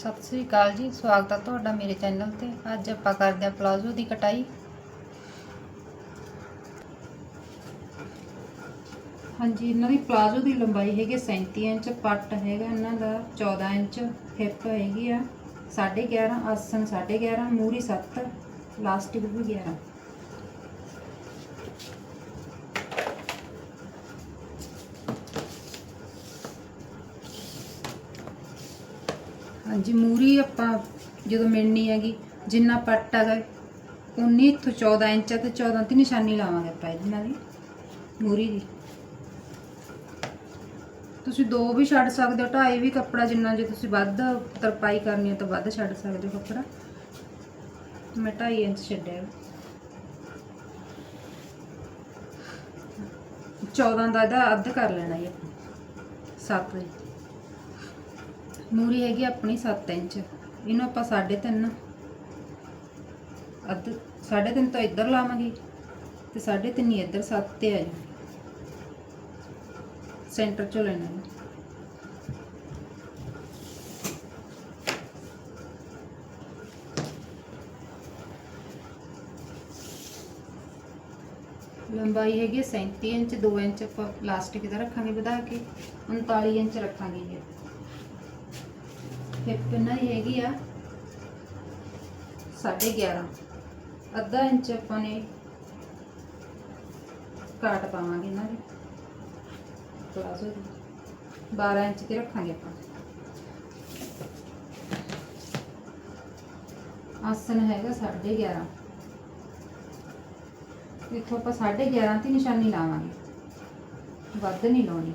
ਸਤਿ ਸ੍ਰੀ ਅਕਾਲ ਜੀ, ਸਵਾਗਤ ਹੈ ਤੁਹਾਡਾ ਮੇਰੇ ਚੈਨਲ ਤੇ। ਅੱਜ ਆਪਾਂ ਕਰਦੇ ਹਾਂ ਪਲਾਜ਼ੋ ਦੀ ਕਟਾਈ। ਹਾਂਜੀ, ਇਹਨਾਂ ਦੀ ਪਲਾਜ਼ੋ ਦੀ ਲੰਬਾਈ ਹੈਗੀ 37 ਇੰਚ, ਪੱਟ ਹੈਗਾ ਇਹਨਾਂ ਦਾ 14 ਇੰਚ, ਹਿੱਪ ਹੈਗੀ ਆ 11.5 ਆਸਨ 11.5 ਮੂਰੀ 7 ਲਾਸਟਿਕ ਵੀ 11 ਹਾਂਜੀ, ਮੂਰੀ ਆਪਾਂ ਜਦੋਂ ਮਿਲਣੀ ਹੈਗੀ, ਜਿੰਨਾ ਪੱਟ ਹੈਗਾ ਉਨੀ ਇੱਥੋਂ 14 ਇੰਚ ਆ ਤੇ 14 ਦੀ ਨਿਸ਼ਾਨੀ ਲਾਵਾਂਗੇ ਆਪਾਂ ਇਹਨਾਂ ਦੀ ਮੂਰੀ ਦੀ। ਤੁਸੀਂ ਦੋ ਵੀ ਛੱਡ ਸਕਦੇ ਹੋ, ਢਾਈ ਵੀ ਕੱਪੜਾ ਜਿੰਨਾ ਜੇ ਤੁਸੀਂ ਵੱਧ ਤਰਪਾਈ ਕਰਨੀ ਹੈ ਤਾਂ ਵੱਧ ਛੱਡ ਸਕਦੇ ਹੋ ਕੱਪੜਾ। ਮੈਂ ਢਾਈ ਇੰਚ ਛੱਡਿਆ 14 ਦਾ ਇਹਦਾ ਅੱਧ ਕਰ ਲੈਣਾ ਹੈ 7 ਦੀ ਮੂਰੀ ਹੈਗੀ ਆਪਣੀ 7 ਇੰਚ। ਇਹਨੂੰ ਆਪਾਂ 3.5 ਅੱਧ 3.5 ਤੋਂ ਇੱਧਰ ਲਾਵਾਂਗੇ ਤੇ 3.5 ਹੀ ਇੱਧਰ 7 ਤੇ ਆ ਜਾਊ। ਸੈਂਟਰ ਚੋਂ ਲੈਣਾ ਹੈ। ਲੰਬਾਈ ਹੈਗੀ ਹੈ 37 ਇੰਚ 2 ਇੰਚ ਆਪਾਂ ਪਲਾਸਟਿਕ ਦਾ ਰੱਖਾਂਗੇ ਵਧਾ ਕੇ 39 ਇੰਚ ਰੱਖਾਂਗੇ ਜੀ ਹਿੱਪ ਇਹਨਾਂ ਦੀ ਹੈਗੀ ਆ 11.5 ਅੱਧਾ ਇੰਚ ਆਪਾਂ ਨੇ ਕਾਟ ਪਾਵਾਂਗੇ ਇਹਨਾਂ ਦੀ। ਪਲਾਜ਼ੋ ਦੀ। 12 ਇੰਚ ਤੇ ਰੱਖਾਂਗੇ ਆਪਾਂ। ਆਸਨ ਹੈਗਾ 11.5 ਇੱਥੋਂ ਆਪਾਂ 11.5 ਤੇ ਨਿਸ਼ਾਨੀ ਲਾਵਾਂਗੇ। ਵੱਧ ਨਹੀਂ ਲਾਉਣੀ।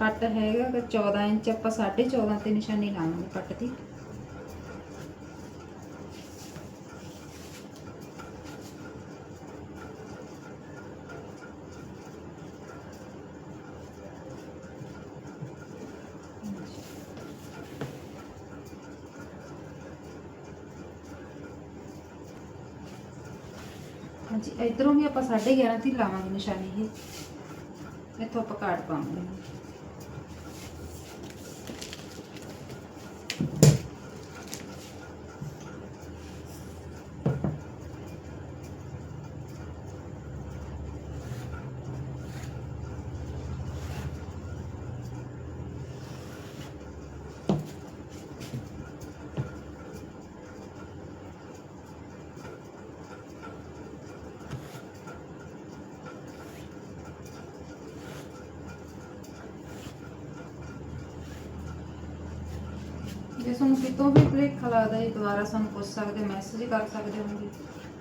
ਕੱਟ ਹੈਗਾ ਕਿ 14 ਇੰਚ ਆਪਾਂ 14.5 ਤੇ ਨਿਸ਼ਾਨੀ ਲਾਵਾਂਗੇ ਕੱਟ ਦੀ। ਹਾਂਜੀ, ਇਧਰੋਂ ਵੀ ਆਪਾਂ 11.5 ਤੇ ਹੀ ਲਾਵਾਂਗੇ ਨਿਸ਼ਾਨੀ ਇਹ। ਇੱਥੋਂ ਆਪਾਂ ਕਾਟ ਪਾਵਾਂਗੇ। ਜੇ ਤੁਹਾਨੂੰ ਕਿਤੋਂ ਵੀ ਭੁਲੇਖਾ ਲੱਗਦਾ ਹੈ ਦੁਬਾਰਾ ਸਾਨੂੰ ਪੁੱਛ ਸਕਦੇ ਮੈਸੇਜ ਕਰ ਸਕਦੇ ਹੋਗੇ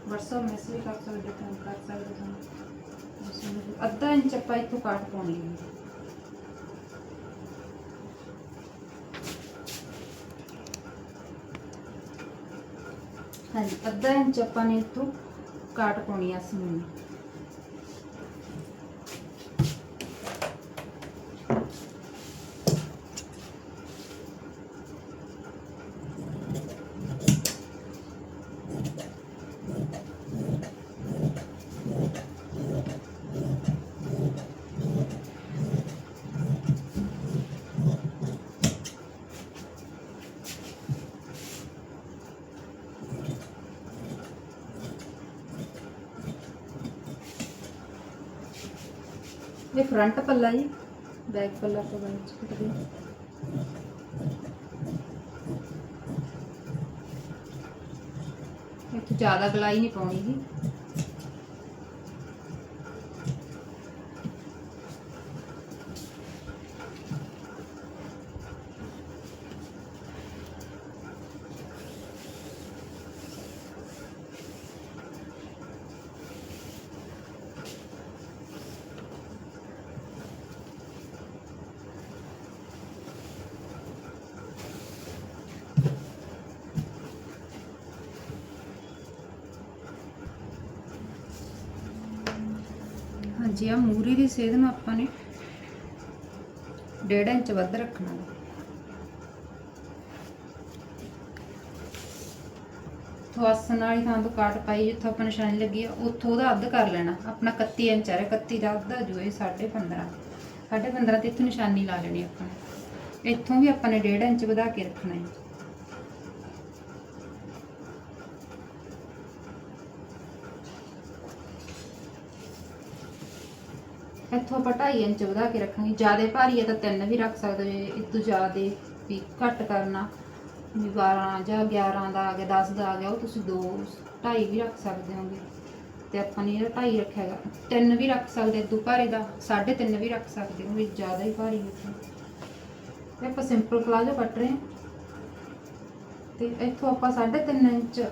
WhatsApp ਮੈਸੇਜ ਕਰ ਸਕਦੇ ਫੋਨ ਕਰ ਸਕਦੇ ਹੋ ਅੱਧਾ ਇੰਚ ਆਪਾਂ ਇੱਥੋਂ ਕਾਟ ਪਾਉਣੀ ਹੈ। ਹਾਂਜੀ, ਅੱਧਾ ਇੰਚ ਆਪਾਂ ਨੇ ਇੱਥੋਂ ਕਾਟ ਪਾਉਣੀ ਆ ਸਮੂਨ ਇਹ ਫਰੰਟ ਪੱਲਾ ਜੀ ਬੈਕ ਪੱਲਾ ਤੋਂ ਬਾਅਦ ਚ ਕੱਟਦੇ ਹਾਂ। ਇੱਥੇ ਜ਼ਿਆਦਾ ਗਲਾਈ ਨਹੀਂ ਪਾਉਣੀ ਜੇ ਆ ਮੂਰੀ ਦੀ ਸੇਧ ਨੂੰ ਆਪਾਂ ਨੇ 1.5 ਇੰਚ ਵੱਧ ਰੱਖਣਾ ਹੈ ਵਾਲੀ ਥਾਂ ਤੋਂ ਕਾਟ ਪਾਈ, ਜਿੱਥੋਂ ਆਪਾਂ ਨਿਸ਼ਾਨੀ ਲੱਗੀ ਆ, ਉੱਥੋਂ ਉਹਦਾ ਅੱਧ ਕਰ ਲੈਣਾ। ਆਪਣਾ 31 ਇੰਚ ਆ ਰਿਹਾ 31 ਦਾ ਅੱਧਾ ਜੋ ਇਹ 15.5 15.5 ਤੇ ਇੱਥੋਂ ਨਿਸ਼ਾਨੀ ਲਾ ਲੈਣੀ ਆਪਾਂ ਨੇ। ਇੱਥੋਂ ਵੀ ਆਪਾਂ ਨੇ 1.5 ਇੰਚ ਵਧਾ ਕੇ ਰੱਖਣਾ ਹੈ। ਇੱਥੋਂ ਆਪਾਂ 2.5 ਇੰਚ ਵਧਾ ਕੇ ਰੱਖਾਂਗੇ। ਜ਼ਿਆਦਾ ਭਾਰੀ ਹੈ ਤਾਂ ਤਿੰਨ ਵੀ ਰੱਖ ਸਕਦੇ ਹੋ। ਜੇ ਇਸ ਤੋਂ ਜ਼ਿਆਦਾ ਵੀ ਘੱਟ ਕਰਨਾ। ਵੀ 12 ਜਾਂ 11 ਦਾ ਆ ਗਿਆ 10 ਦਾ ਆ ਗਿਆ, ਉਹ ਤੁਸੀਂ 2 2.5 ਵੀ ਰੱਖ ਸਕਦੇ ਹੋਗੇ। ਤੇ ਆਪਾਂ ਨੇ ਇਹਦਾ 2.5 ਰੱਖਿਆ ਹੈਗਾ, ਤਿੰਨ ਵੀ ਰੱਖ ਸਕਦੇ ਇਦੋਂ ਭਾਰੀ ਦਾ 3.5 ਵੀ ਰੱਖ ਸਕਦੇ ਹੋ। ਵੀ ਜ਼ਿਆਦਾ ਹੀ ਭਾਰੀ ਹੈ ਤੇ ਆਪਾਂ ਸਿੰਪਲ ਪਲਾਜੋ ਕੱਟ ਰਹੇ ਹਾਂ। ਤੇ ਇੱਥੋਂ ਆਪਾਂ 3.5 ਇੰਚ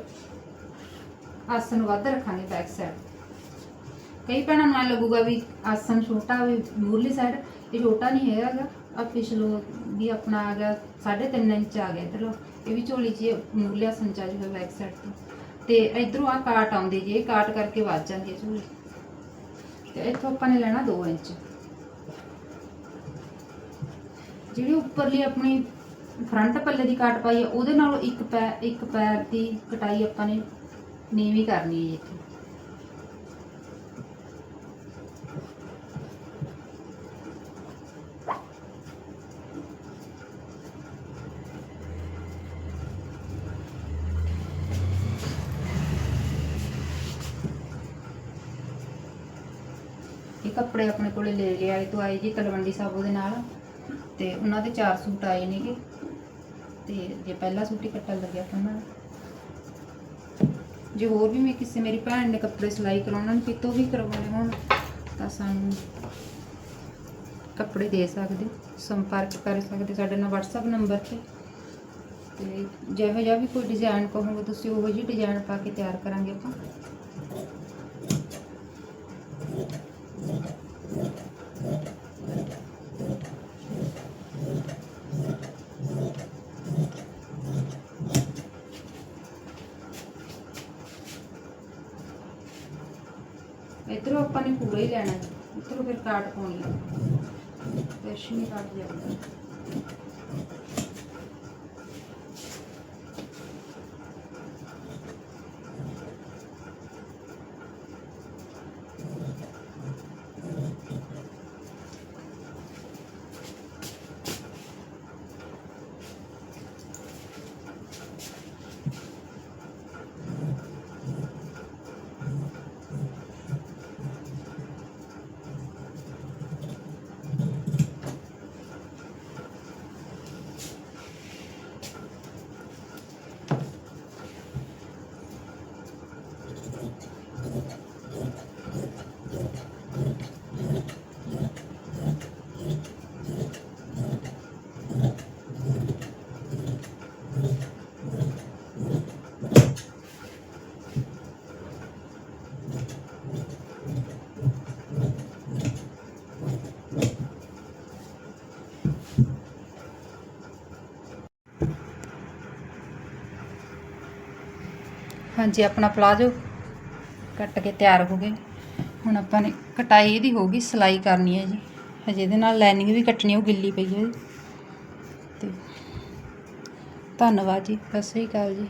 ਆਸਨ ਵੱਧ ਰੱਖਾਂਗੇ ਬੈਕ ਸਾਈਡ ਕਈ ਭੈਣਾਂ ਨੂੰ ਐਂ ਲੱਗੂਗਾ ਵੀ ਆਸਨ ਛੋਟਾ ਵੀ ਮੂਰਲੀ ਸਾਈਡ ਇਹ ਛੋਟਾ ਨਹੀਂ ਹੈਗਾ ਆ ਪਿਛਲੋ ਵੀ ਆਪਣਾ ਆ ਗਿਆ 3.5 ਇੰਚ ਆ ਗਿਆ ਇਧਰੋਂ। ਇਹ ਵੀ ਝੋਲੀ 'ਚ ਮੂਰਲੀ ਆਸਨ ਚ ਆ ਜਾਊਗਾ ਬੈਕ ਸਾਈਡ ਤੋਂ। ਤੇ ਇਧਰੋਂ ਆ ਕਾਟ ਆਉਂਦੀ ਜੀ, ਇਹ ਕਾਟ ਕਰਕੇ ਵੱਜ ਜਾਂਦੀ ਹੈ ਝੋਲੀ। ਤੇ ਇੱਥੋਂ ਆਪਾਂ ਨੇ ਲੈਣਾ 2 ਇੰਚ। ਜਿਹੜੀ ਉੱਪਰਲੀ ਆਪਣੀ ਫਰੰਟ ਪੱਲੇ ਦੀ ਕਾਟ ਪਾਈ ਹੈ ਉਹਦੇ ਨਾਲੋਂ ਇੱਕ ਪੈਰ ਇੱਕ ਪੈਰ ਦੀ ਕਟਾਈ ਆਪਾਂ ਨੇ ਨੀਵੀਂ ਕਰਨੀ ਹੈ ਜੀ ਇੱਥੇ। ਕੱਪੜੇ ਆਪਣੇ ਕੋਲੇ ਲੈ ਲਿਆ ਤੋਂ ਆਏ ਜੀ ਤਲਵੰਡੀ ਸਾਬੋ ਦੇ ਨਾਲ। ਤੇ ਉਹਨਾਂ ਦੇ ਚਾਰ ਸੂਟ ਆਏ ਨੇਗੇ। ਤੇ ਜੇ ਪਹਿਲਾ ਸੂਟ ਹੀ ਕੱਟਣ ਲੱਗਿਆ ਤਾਂ ਉਹਨਾਂ ਦਾ। ਜੇ ਹੋਰ ਵੀ ਮੈਂ ਕਿਸੇ ਮੇਰੀ ਭੈਣ ਦੇ ਕੱਪੜੇ ਸਿਲਾਈ ਕਰਾਉਣਾ ਨੇ, ਕਿਤੋਂ ਵੀ ਕਰਵਾਉਣੇ ਹੋਣ, ਤਾਂ ਸਾਨੂੰ ਕੱਪੜੇ ਦੇ ਸਕਦੇ, ਸੰਪਰਕ ਕਰ ਸਕਦੇ, ਸਾਡੇ ਨਾਲ WhatsApp ਨੰਬਰ ਤੇ। ਤੇ ਜਿਹੋ ਜਿਹਾ ਵੀ ਕੋਈ ਡਿਜ਼ਾਈਨ ਕਹੋਗੇ ਤੁਸੀਂ, ਉਹੋ ਜਿਹੀ ਡਿਜ਼ਾਈਨ ਪਾ ਕੇ ਤਿਆਰ ਕਰਾਂਗੇ ਆਪਾਂ। ਇਧਰੋਂ ਆਪਾਂ ਨੇ ਪੂਰਾ ਹੀ ਲੈਣਾ ਹੈ ਇਧਰੋਂ ਫਿਰ ਕਾਟ ਪਾਉਣੀ ਹੈ ਪੈਸ਼ ਨਹੀਂ ਜਾਂਦਾ ਹਾਂਜੀ, ਆਪਣਾ ਪਲਾਜੋ ਕੱਟ ਕੇ ਤਿਆਰ ਹੋ ਗਏ। ਹੁਣ ਆਪਾਂ ਨੇ ਕਟਾਈ ਇਹਦੀ ਹੋ ਗਈ, ਸਿਲਾਈ ਕਰਨੀ ਹੈ ਜੀ। ਹਜੇ ਇਹਦੇ ਨਾਲ ਲਾਈਨਿੰਗ ਵੀ ਕੱਟਣੀ, ਉਹ ਗਿੱਲੀ ਪਈ ਹੈ। ਜੀ ਤੇ ਧੰਨਵਾਦ ਜੀ, ਸਤਿ ਸ੍ਰੀ ਅਕਾਲ ਜੀ।